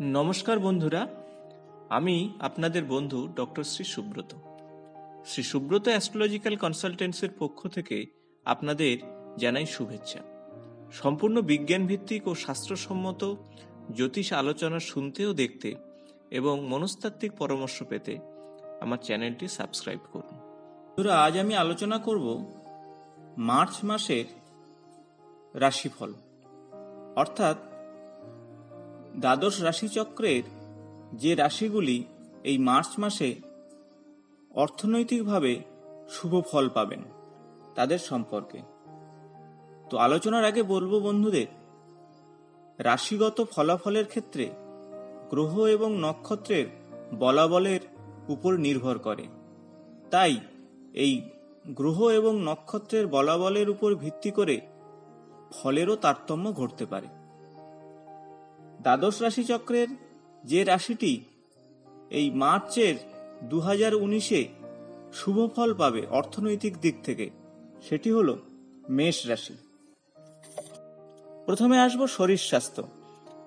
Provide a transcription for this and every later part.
নমস্কার বন্ধুরা, আমি আপনাদের বন্ধু ডক্টর শ্রী সুব্রত। শ্রী সুব্রত অ্যাস্ট্রোলজিক্যাল কনসালটেন্সির পক্ষ থেকে আপনাদের জানাই শুভেচ্ছা। সম্পূর্ণ বিজ্ঞান ভিত্তিক ও শাস্ত্রসম্মত জ্যোতিষ আলোচনা শুনতে ও দেখতে এবং মনস্তাত্ত্বিক পরামর্শ পেতে আমার চ্যানেলটি সাবস্ক্রাইব করুন। বন্ধুরা, আজ আমি আলোচনা করব মার্চ মাসের রাশিফল। অর্থাৎ দ্বাদশ রাশিচক্রের যে রাশিগুলি এই মার্চ মাসে অর্থনৈতিকভাবে শুভ ফল পাবেন, তাদের সম্পর্কে। তো আলোচনার আগে বলব বন্ধুদের, রাশিগত ফলাফলের ক্ষেত্রে গ্রহ এবং নক্ষত্রের বলাবলের উপর নির্ভর করে। তাই এই গ্রহ এবং নক্ষত্রের বলাবলের উপর ভিত্তি করে ফলেরও তারতম্য ঘটতে পারে। দ্বাদশ রাশি চক্রের যে রাশিটি এই মার্চের দু হাজার উনিশে শুভ ফল পাবে অর্থনৈতিক দিক থেকে, সেটি হলো মেষ রাশি। প্রথমে আসব শরীর স্বাস্থ্য।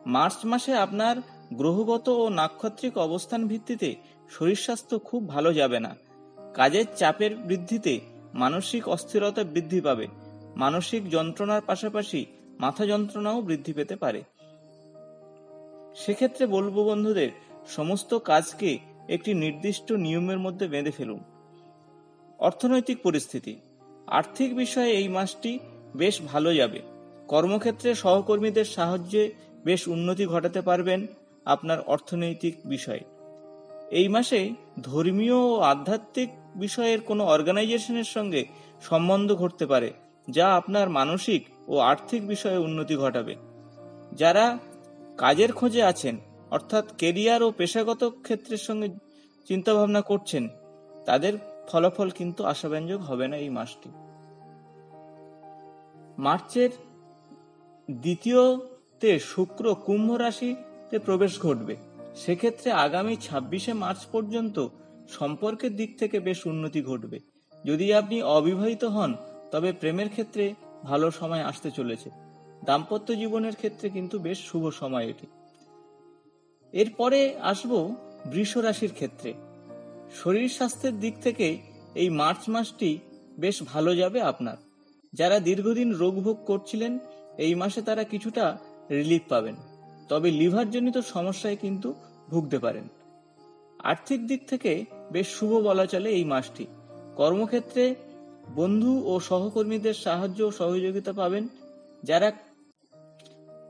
মার্চ মাসে আপনার গ্রহগত ও নাক্ষত্রিক অবস্থান ভিত্তিতে শরীর স্বাস্থ্য খুব ভালো যাবে না। কাজের চাপের বৃদ্ধিতে মানসিক অস্থিরতা বৃদ্ধি পাবে। মানসিক যন্ত্রণার পাশাপাশি মাথা যন্ত্রণাও বৃদ্ধি পেতে পারে। সেক্ষেত্রে বলব বন্ধুদের, সমস্ত কাজকে একটি নির্দিষ্ট নিয়মের মধ্যে বেঁধে ফেলুন। অর্থনৈতিক পরিস্থিতি, আর্থিক বিষয়ে এই মাসটি বেশ ভালো যাবে। কর্মক্ষেত্রে সহকর্মীদের সাহায্যে বেশ উন্নতি ঘটাতে পারবেন আপনার অর্থনৈতিক বিষয়ে। এই মাসে ধর্মীয় ও আধ্যাত্মিক বিষয়ের কোনো অর্গানাইজেশনের সঙ্গে সম্বন্ধ ঘটতে পারে, যা আপনার মানসিক ও আর্থিক বিষয়ে উন্নতি ঘটাবে। যারা কাজের খোঁজে আছেন, অর্থাৎ কেরিয়ার ও পেশাগত ক্ষেত্রের সঙ্গে চিন্তাভাবনা করছেন। তাদের ফলাফল কিন্তু আশাব্যঞ্জক হবে না এই মাসটি। মার্চের দ্বিতীয়তে শুক্র কুম্ভ রাশিতে প্রবেশ ঘটবে। সেক্ষেত্রে আগামী ছাব্বিশে মার্চ পর্যন্ত সম্পর্কের দিক থেকে বেশ উন্নতি ঘটবে। যদি আপনি অবিবাহিত হন, তবে প্রেমের ক্ষেত্রে ভালো সময় আসতে চলেছে। দাম্পত্য জীবনের ক্ষেত্রে কিন্তু বেশ শুভ সময় এটি। এরপরে আসব বৃষ রাশির ক্ষেত্রে। শরীর স্বাস্থ্যের দিক থেকে এই মার্চ মাসটি বেশ ভালো যাবে আপনার। যারা দীর্ঘদিন রোগ ভোগ করছিলেন, এই মাসে তারা কিছুটা রিলিফ পাবেন। তবে লিভারজনিত সমস্যায় কিন্তু ভুগতে পারেন। আর্থিক দিক থেকে বেশ শুভ বলা চলে এই মাসটি। কর্মক্ষেত্রে বন্ধু ও সহকর্মীদের সাহায্য ও সহযোগিতা পাবেন। যারা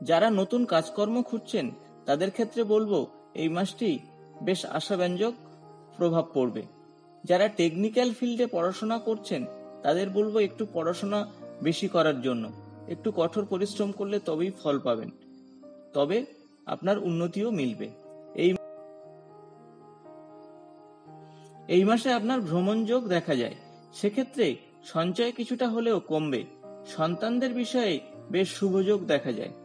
যারা নতুন কাজকর্ম খুঁজছেন, তাদের ক্ষেত্রে বলব, এই মাসটি বেশ আশাব্যঞ্জক প্রভাব পড়বে। যারা টেকনিক্যাল ফিল্ডে পড়াশোনা করছেন, তাদের বলব একটু পড়াশোনা বেশি করার জন্য। একটু কঠোর পরিশ্রম করলে তবেই ফল পাবেন। তবে আপনার উন্নতিও মিলবে। এই এই মাসে আপনার ভ্রমণ যোগ দেখা যায়। সেক্ষেত্রে সঞ্চয় কিছুটা হলেও কমবে। সন্তানদের বিষয়ে বেশ শুভযোগ দেখা যায়।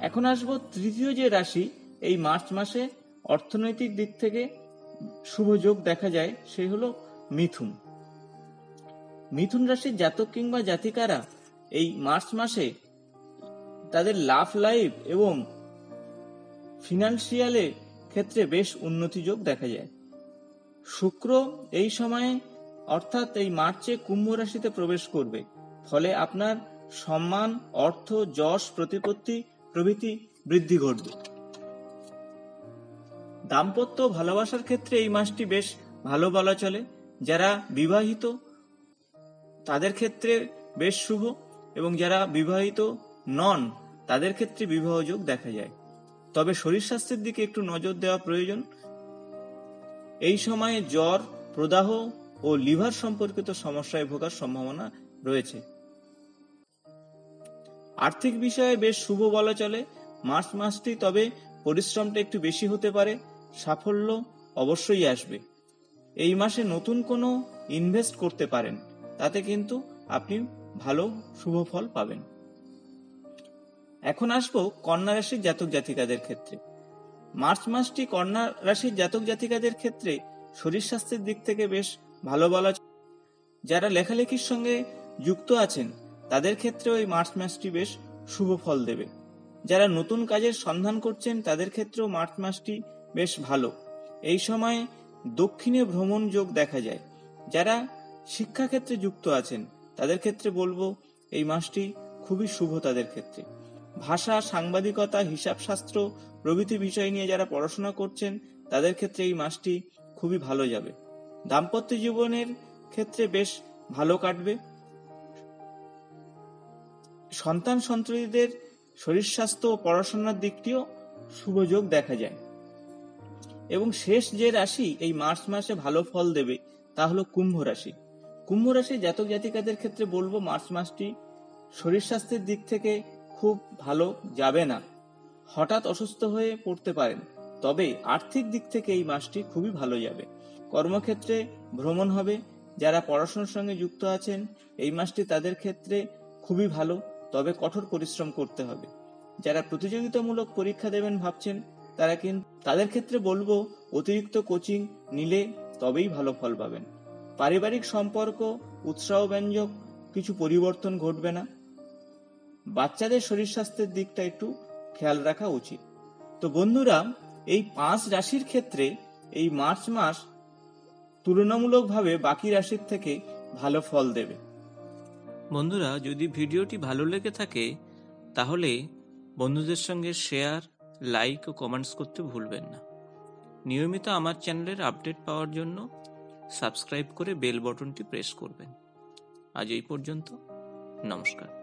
এখন আসব তৃতীয় যে রাশি, এই মার্চ মাসে অর্থনৈতিক দিক থেকে শুভ যোগ দেখা যায়, সে হলো মিথুন। মিথুন রাশির জাতক কিংবা জাতিকারা এই মার্চ মাসে তাদের লাভ লাইফ এবং ফিনান্সিয়ালে ক্ষেত্রে বেশ উন্নতি যোগ দেখা যায়। শুক্র এই সময়ে অর্থাৎ এই মার্চে কুম্ভ রাশিতে প্রবেশ করবে। ফলে আপনার সম্মান, অর্থ, যশ, প্রতিপত্তি প্রভৃতি বৃদ্ধি ঘটবে। দাম্পত্য ভালোবাসার ক্ষেত্রে এই মাসটি বেশ ভালো বলা চলে। যারা বিবাহিত, তাদের ক্ষেত্রে বেশ শুভ এবং যারা বিবাহিত নন, তাদের ক্ষেত্রে বিবাহ যোগ দেখা যায়। তবে শরীর স্বাস্থ্যের দিকে একটু নজর দেওয়া প্রয়োজন। এই সময়ে জ্বর, প্রদাহ ও লিভার সম্পর্কিত সমস্যায় ভোগার সম্ভাবনা রয়েছে। আর্থিক বিষয়ে বেশ শুভ বলা চলে। মার্চ মাসটি তবে পরিশ্রমটা একটু বেশি হতে পারে। সাফল্য অবশ্যই আসবে। এই মাসে নতুন কোনো ইনভেস্ট করতে পারেন। তাতে কিন্তু আপনি ভালো, শুভ ফল পাবেন। এখন আসব কন্যা রাশির জাতক জাতিকাদের ক্ষেত্রে। মার্চ মাসটি কন্যা রাশির জাতক জাতিকাদের ক্ষেত্রে শরীর স্বাস্থ্যের দিক থেকে বেশ ভালো বলা যারা লেখালেখির সঙ্গে যুক্ত আছেন তাদের ক্ষেত্রেও এই মার্চ মাসটি বেশ শুভ ফল দেবে। যারা নতুন কাজের সন্ধান করছেন, তাদের ক্ষেত্রেও মার্চ মাসটি বেশ ভালো। এই সময় দক্ষিণে ভ্রমণ যোগ দেখা যায়। যারা শিক্ষাক্ষেত্রে যুক্ত আছেন, তাদের ক্ষেত্রে বলব এই মাসটি খুবই শুভ তাদের ক্ষেত্রে। ভাষা, সাংবাদিকতা, হিসাবশাস্ত্র প্রভৃতি বিষয় নিয়ে যারা পড়াশোনা করছেন, তাদের ক্ষেত্রে এই মাসটি খুবই ভালো যাবে। দাম্পত্য জীবনের ক্ষেত্রে বেশ ভালো কাটবে। সন্তান সন্ততিদের শরীর স্বাস্থ্য ও পড়াশোনার দিকটিও শুভযোগ দেখা যায়। এবং শেষ যে রাশি এই মার্চ মাসে ভালো ফল দেবে, তা হলো কুম্ভ রাশি। কুম্ভ রাশি জাতক জাতিকাদের ক্ষেত্রে বলব মার্চ মাসটি শরীর স্বাস্থ্যের দিক থেকে খুব ভালো যাবে না। হঠাৎ অসুস্থ হয়ে পড়তে পারেন, তবে আর্থিক দিক থেকে এই মাসটি খুবই ভালো যাবে। কর্মক্ষেত্রে ভ্রমণ হবে, যারা পড়াশোনার সঙ্গে যুক্ত আছেন, এই মাসটি তাদের ক্ষেত্রে খুবই ভালো। তবে কঠোর পরিশ্রম করতে হবে। যারা প্রতিযোগিতামূলক পরীক্ষা দেবেন ভাবছেন, তারা কিন্তু, তাদের ক্ষেত্রে বলব, অতিরিক্ত কোচিং নিলে তবেই ভালো ফল পাবেন। পারিবারিক সম্পর্ক, উৎসাহ ব্যঞ্জক, কিছু পরিবর্তন ঘটবে না। বাচ্চাদের শরীর স্বাস্থ্যের দিকটা একটু খেয়াল রাখা উচিত। তো বন্ধুরা, এই পাঁচ রাশির ক্ষেত্রে এই মার্চ মাস তুলনামূলকভাবে বাকি রাশির থেকে ভালো ফল দেবে। বন্ধুরা, যদি ভিডিওটি ভালো লেগে থাকে, তাহলে বন্ধুদের সঙ্গে শেয়ার, লাইক ও কমেন্টস করতে ভুলবেন না। নিয়মিত আমার চ্যানেলের আপডেট পাওয়ার জন্য সাবস্ক্রাইব করে বেল বটনটি প্রেস করবেন। আজ এই পর্যন্ত, নমস্কার।